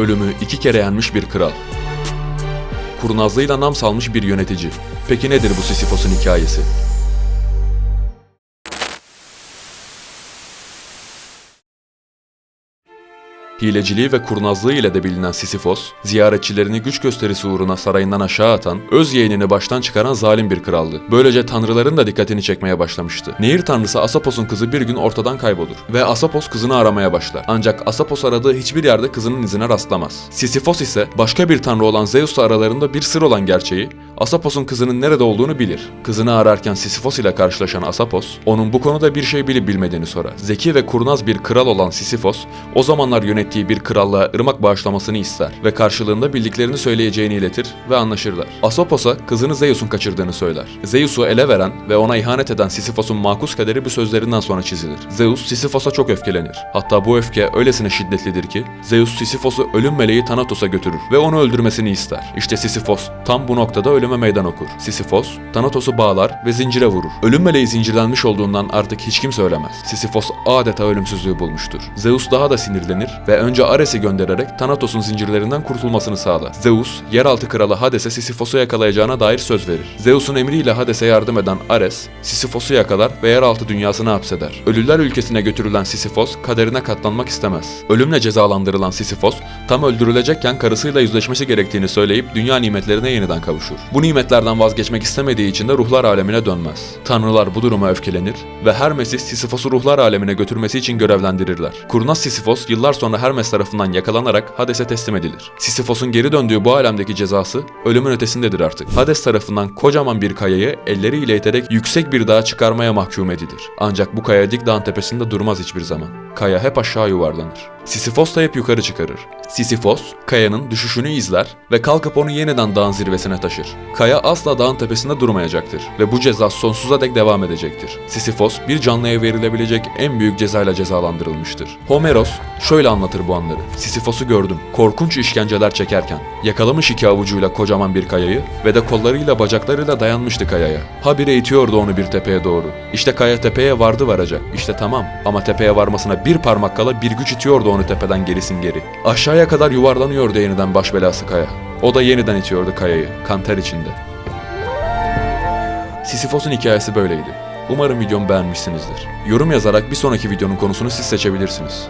Ölümü iki kere yenmiş bir kral. Kurnazlığıyla nam salmış bir yönetici. Peki nedir bu Sisyphos'un hikayesi? Hileciliği ve kurnazlığı ile de bilinen Sisyphos, ziyaretçilerini güç gösterisi uğruna sarayından aşağı atan, öz yeğenini baştan çıkaran zalim bir kraldı. Böylece tanrıların da dikkatini çekmeye başlamıştı. Nehir tanrısı Asapos'un kızı bir gün ortadan kaybolur ve Asapos kızını aramaya başlar. Ancak Asapos aradığı hiçbir yerde kızının izine rastlamaz. Sisyphos ise başka bir tanrı olan Zeus'la aralarında bir sır olan gerçeği, Asapos'un kızının nerede olduğunu bilir. Kızını ararken Sisyphos ile karşılaşan Asapos, onun bu konuda bir şey bilip bilmediğini sorar. Zeki ve kurnaz bir kral olan Sisyphos, o zamanlar yönettiği bir krallığa ırmak bağışlamasını ister ve karşılığında bildiklerini söyleyeceğini iletir ve anlaşırlar. Asapos'a kızını Zeus'un kaçırdığını söyler. Zeus'u ele veren ve ona ihanet eden Sisyphos'un makus kaderi bu sözlerinden sonra çizilir. Zeus Sisyphos'a çok öfkelenir. Hatta bu öfke öylesine şiddetlidir ki Zeus Sisyphos'u ölüm meleği Thanatos'a götürür ve onu öldürmesini ister. İşte Sisyphos tam bu noktada ölüme meydan okur. Sisyphos Thanatos'u bağlar ve zincire vurur. Ölüm meleği zincirlenmiş olduğundan artık hiç kimse ölemez. Sisyphos adeta ölümsüzlüğü bulmuştur. Zeus daha da sinirlenir ve önce Ares'i göndererek Thanatos'un zincirlerinden kurtulmasını sağlar. Zeus, yeraltı kralı Hades'e Sisyphos'u yakalayacağına dair söz verir. Zeus'un emriyle Hades'e yardım eden Ares, Sisyphos'u yakalar ve yeraltı dünyasına hapseder. Ölüler ülkesine götürülen Sisyphos kaderine katlanmak istemez. Ölümle cezalandırılan Sisyphos, tam öldürülecekken karısıyla yüzleşmesi gerektiğini söyleyip dünya nimetlerine yeniden kavuşur. Bu nimetlerden vazgeçmek istemediği için de ruhlar alemine dönmez. Tanrılar bu duruma öfkelenir ve Hermes'i Sisyphos'u ruhlar alemine götürmesi için görevlendirirler. Kurnaz Sisyphos yıllar sonra Hermes tarafından yakalanarak Hades'e teslim edilir. Sisyphos'un geri döndüğü bu alemdeki cezası ölümün ötesindedir artık. Hades tarafından kocaman bir kayayı elleriyle iterek yüksek bir dağa çıkarmaya mahkum edilir. Ancak bu kaya dik dağın tepesinde durmaz hiçbir zaman. Kaya hep aşağı yuvarlanır. Sisyphos da hep yukarı çıkarır. Sisyphos, kayanın düşüşünü izler ve kalkıp onu yeniden dağın zirvesine taşır. Kaya asla dağın tepesinde durmayacaktır ve bu ceza sonsuza dek devam edecektir. Sisyphos, bir canlıya verilebilecek en büyük cezayla cezalandırılmıştır. Homeros şöyle anlatır bu anları. Sisyphos'u gördüm, korkunç işkenceler çekerken. Yakalamış iki avucuyla kocaman bir kayayı ve de kollarıyla bacaklarıyla dayanmıştı kayaya. Habire itiyordu onu bir tepeye doğru. İşte kaya tepeye vardı varacak. İşte tamam ama tepeye varmasına bir parmak kala bir güç itiyordu onu tepeden gerisin geri. Aşağıya kadar yuvarlanıyordu yeniden baş belası kaya. O da yeniden itiyordu kayayı, kanter içinde. Sisyphos'un hikayesi böyleydi. Umarım videomu beğenmişsinizdir. Yorum yazarak bir sonraki videonun konusunu siz seçebilirsiniz.